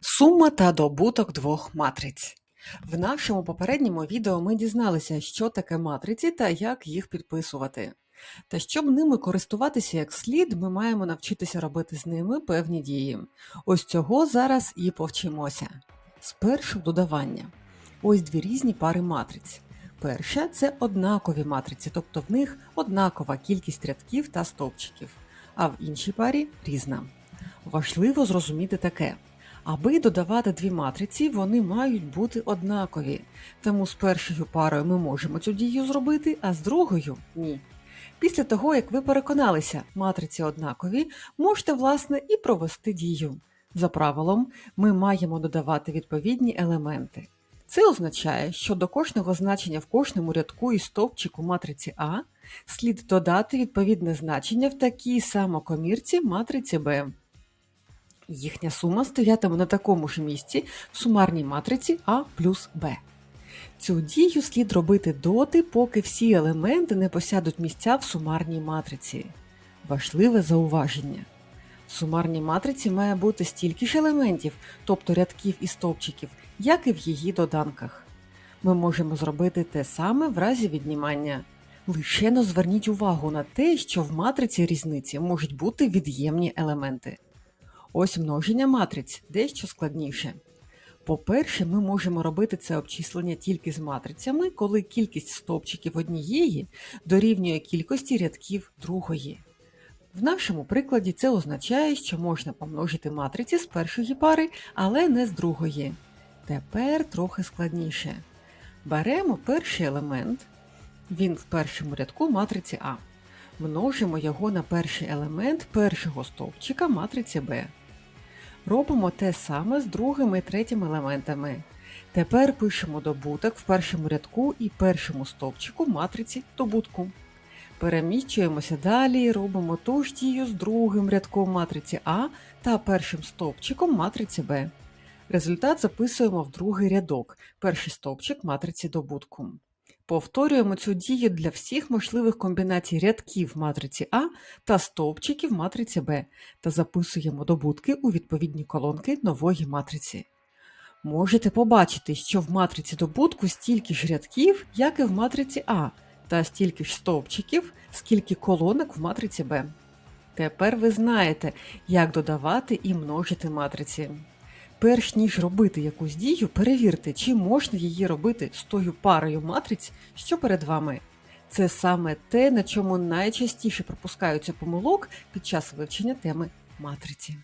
Сума та добуток двох матриць. В нашому попередньому відео ми дізналися, що таке матриці та як їх підписувати. Та щоб ними користуватися як слід, ми маємо навчитися робити з ними певні дії. Ось цього зараз і повчимося. Спершу додавання. Ось дві різні пари матриць. Перша це однакові матриці, тобто в них однакова кількість рядків та стовпчиків, а в іншій парі різна. Важливо зрозуміти таке. Аби додавати дві матриці, вони мають бути однакові. Тому з першою парою ми можемо цю дію зробити, а з другою ні. Після того, як ви переконалися, матриці однакові, можете, власне, і провести дію. За правилом, ми маємо додавати відповідні елементи. Це означає, що до кожного значення в кожному рядку і стовпчику матриці А слід додати відповідне значення в такій самокомірці матриці Б. Їхня сума стоятиме на такому ж місці в сумарній матриці А плюс Б. Цю дію слід робити доти, поки всі елементи не посядуть місця в сумарній матриці. Важливе зауваження. В сумарній матриці має бути стільки ж елементів, тобто рядків і стовпчиків, як і в її доданках. Ми можемо зробити те саме в разі віднімання. Лише но зверніть увагу на те, що в матриці різниці можуть бути від'ємні елементи. Ось множення матриць дещо складніше. По-перше, ми можемо робити це обчислення тільки з матрицями, коли кількість стовпчиків однієї дорівнює кількості рядків другої. В нашому прикладі це означає, що можна помножити матриці з першої пари, але не з другої. Тепер трохи складніше. Беремо перший елемент, він в першому рядку матриці А. Множимо його на перший елемент першого стовпчика матриці Б. Робимо те саме з другим і третім елементами. Тепер пишемо добуток в першому рядку і першому стовпчику матриці добутку. Переміщуємося далі і робимо ту ж дію з другим рядком матриці А та першим стовпчиком матриці Б. Результат записуємо в другий рядок, перший стовпчик матриці добутку. Повторюємо цю дію для всіх можливих комбінацій рядків матриці А та стовпчиків матриці Б та записуємо добутки у відповідні колонки нової матриці. Можете побачити, що в матриці добутку стільки ж рядків, як і в матриці А, та стільки ж стовпчиків, скільки колонок в матриці Б. Тепер ви знаєте, як додавати і множити матриці. Перш ніж робити якусь дію, перевірте, чи можна її робити з тою парою матриць, що перед вами. Це саме те, на чому найчастіше пропускаються помилок під час вивчення теми матриці.